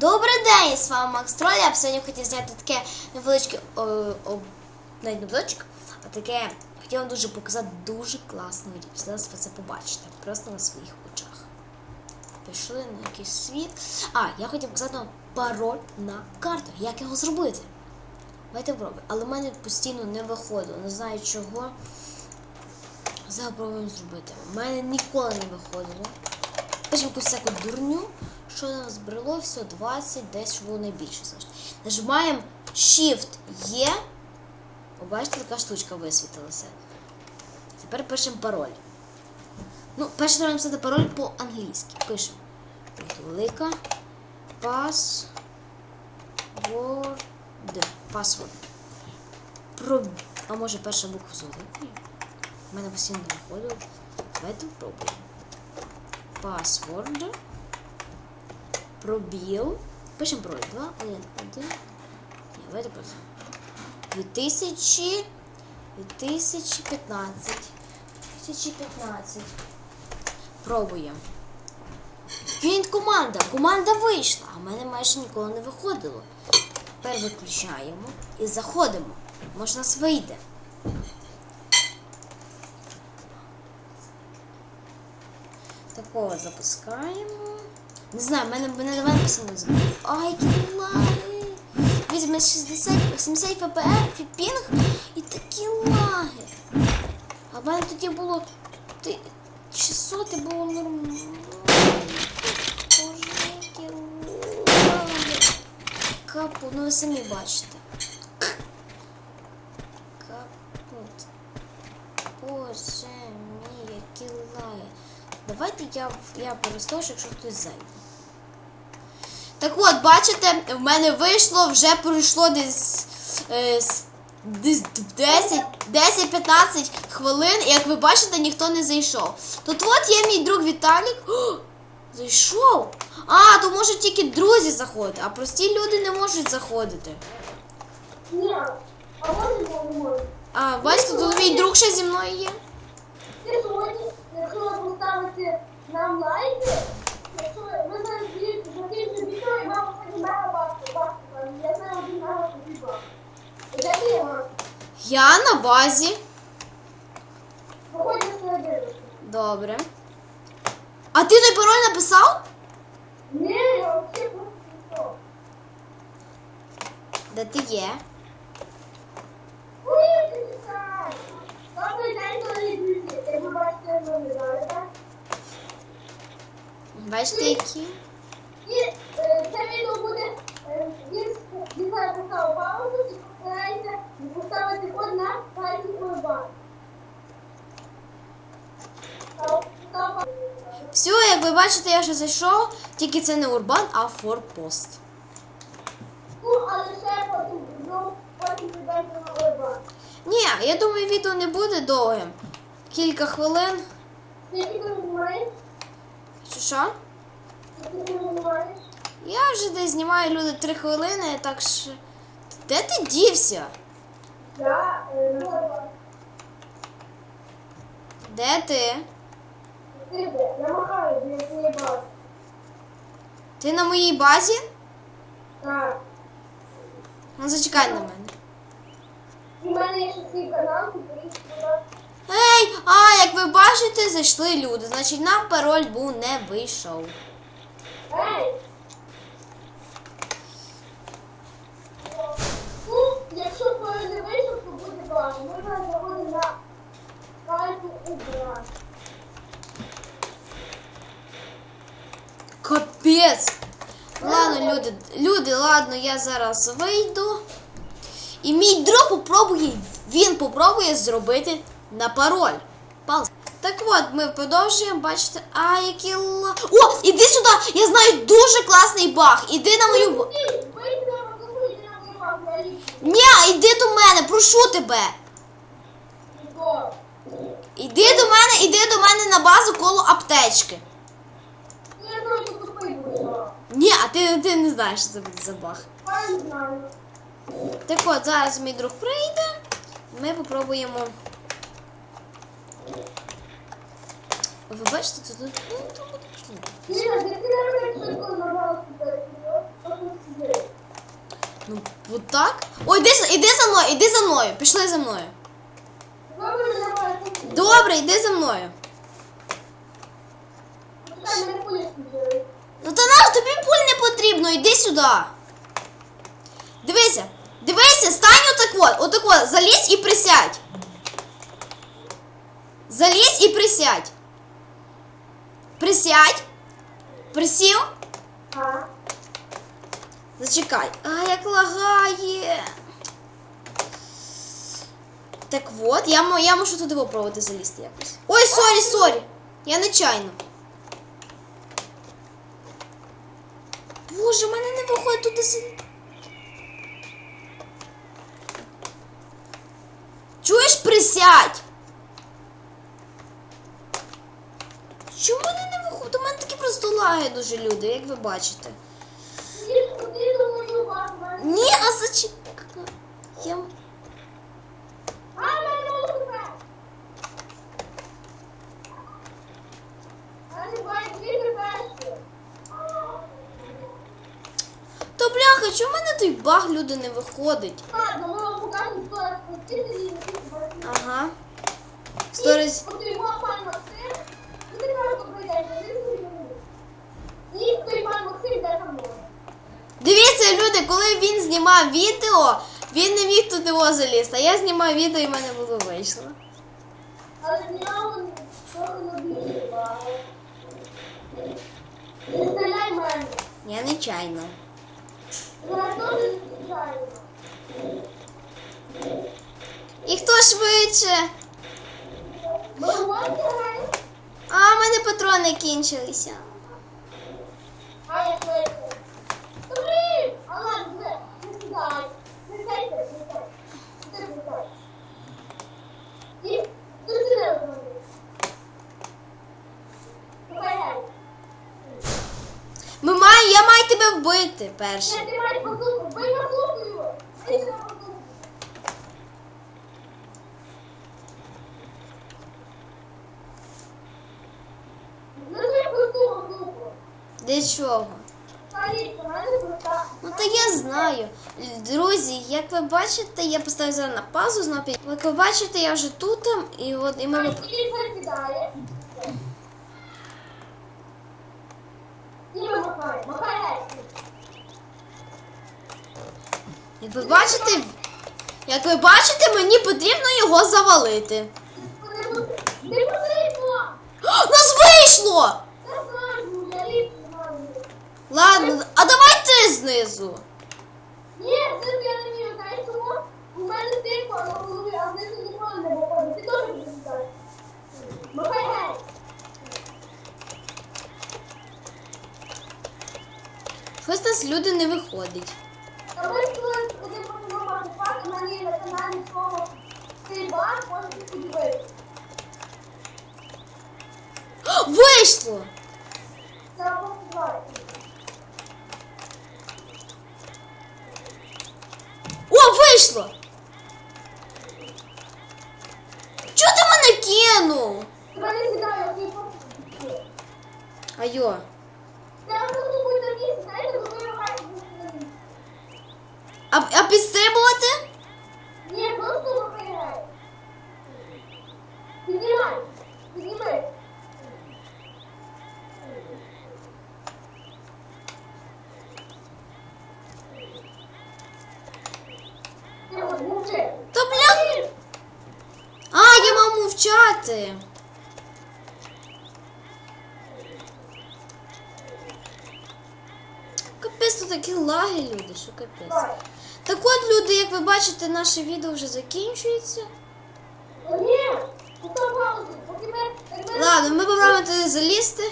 Добрий день! З вами Макс Троль. Я б сьогодні хотів зняти таке невеличке о, о, навіть а таке хотів вам дуже показати дуже класну річ. Зараз ви це побачите просто на своїх очах. Пішли на якийсь світ. А, я хотів показати вам пароль на карту. Як його зробити? Давайте пробуємо. Але в мене постійно не виходило. Не знаю чого. Зараз пробуємо зробити. У мене ніколи не виходило. Пишемо якусь всяку дурню, що нам збрело, все 20, десь було найбільше. Нажимаємо Shift Є. О, бачите, така штучка висвітилася. Тепер пишемо пароль. Ну, перше треба написати пароль по-англійськи. Пишемо. Велика. Password. Password. Про... А може перша буква з великою? У мене постійно не виходило. Давайте спробуємо password, пробіл. Пишемо пароль 2, 1, 1. Ні, давайте просто. 2000, 2015. 2015. Пробуємо. Він команда. Команда вийшла, а в мене майже ніколи не виходило. Тепер виключаємо і заходимо. Може нас вийде. Такого запускаємо. Не знаю, мене мене давай написано звук. Ай, які лаги. Візьме 60, 70 ФПР, пінг і такі лаги. А в мене тоді було ти- 600 і було нормально. Капу, ну ви самі бачите. Капут. Боже мій, які лаги. Давайте я, я перестожу, якщо хтось зайде. Так от, бачите, в мене вийшло, вже пройшло десь, е, десь 10-15 хвилин, і як ви бачите, ніхто не зайшов. Тут от є мій друг Віталік. Зайшов. А, то можуть тільки друзі заходити, а прості люди не можуть заходити. Ні, а може не можу. А, бачите, тут мій друг ще зі мною є. Ти сьогодні, якщо поставити нам лайки, якщо ви зараз дивіться, за тим відео, і вам потім мега бачите, бачите, я знаю один мега тобі бачу. Де ти його? Я на базі. Добре. А ти той пароль написав? Ні, я взагалі то. Де ти є? Бачите, які? Е, це відео буде, е, він, поставив паузу поставити сайті Все, як ви бачите, я вже зайшов, тільки це не Урбан, а Форпост. Ну, але ще потім, ну, потім прийдемо на Урбан. Ні, я думаю, відео не буде довгим. Кілька хвилин. Ти що? Ти відео? Я вже десь знімаю люди три хвилини, так що. Де ти дівся? Я, е. Де ти? Я махаю біля твоєї бази. Ти на моїй базі? Так. Ну зачекай на мене. У мене є ще свій канал, підпишись, будь ласка. Ей, а як ви бачите, зайшли люди. Значить нам пароль був не вийшов. Ей! Ну, якщо твоє не вийшов, то буде важко. Ми зараз заходимо на карту Убран. Капець. Ладно, люди, люди, ладно, я зараз вийду. І мій друг попробує, він попробує зробити на пароль. Так от, ми продовжуємо, бачите, а які ла. О, іди сюди! Я знаю дуже класний баг. Іди на мою. б- Ні, вийди на магазин, йди на мою базу, я їх Ні, іди до мене, прошу тебе. Іди до мене, іди до мене на базу коло аптечки. Ну. Ні, а ти, ти не знаєш, що це буде за знаю. Так от, зараз мій друг прийде. Ми попробуємо. Ви бачите, тут, ну, тут буде круто. Ні, я не знаю, як швидко набралося. Ну, от так. Ой, іди, іди за мною, іди за мною. Пішли за мною. Добре, йди за мною. Ну та нам тобі пуль не потрібно, йди сюди. Дивися, дивися, стань отак от, отак от, залізь і присядь. Залізь і присядь. Присядь. Присів. А? Зачекай. А, як лагає. Так от, я, я можу туди попробувати залізти якось. Ой, сорі, сорі. Я нечайно. Боже, в мене не виходить туди залізти. Чуєш, присядь. Чому мене не виходить? У мене такі просто лаги дуже люди, як ви бачите. Ти куди до мою базу? Ні, а зачекай. Я... А, мене лупе. А не не бачиш. Та бляха, чому в мене той баг люди не виходить? Ладно, ми вам покажемо, хто раз спустити і не Ага. Сторіс. От його пан Максим, ну ти кажеш, добрий день, ти собі І той пан Максим йде за мною. Дивіться, люди, коли він знімав відео, він не міг туди його залізти. А я знімав відео і в мене було вийшло. Але багато. Не мене. Я нечайно. Стріляємо. І хто швидше? А, в мене патрони кінчилися. а я швидше. Блін! А ладно, не, не сідай. Не сядьте, не сядьте. Ти не сядь. І ти сюди розумієш. Давай, Ми маю, тебе вбити перше. бий. Для чого? Ну та я знаю. Друзі, як ви бачите, я поставив зараз на паузу знову. Як ви бачите, я вже тут, і от і ми. Махай, махай геть. Як ви бачите, як ви бачите, мені потрібно його завалити. Нас вийшло! Ладно, а давай ти знизу. Ні, це я не вмію, знаєш чому? У мене тихо на голові, а знизу ніколи не виходить. Ти теж будеш знати. Махай геть. Щось нас люди не виходить. А ви Вийшло! О, вийшло! Чого ти мене кинув? Айо. А, а підстрибувати? Ні, просто виправляй. Піднімай. Піднімай. Ти от мовчи. Та бля. А, я мав мовчати. Капець, тут такі лаги, люди, що капець. Так от, люди, як ви бачите, наше відео вже закінчується. Ладно, ми попробуємо туди залізти.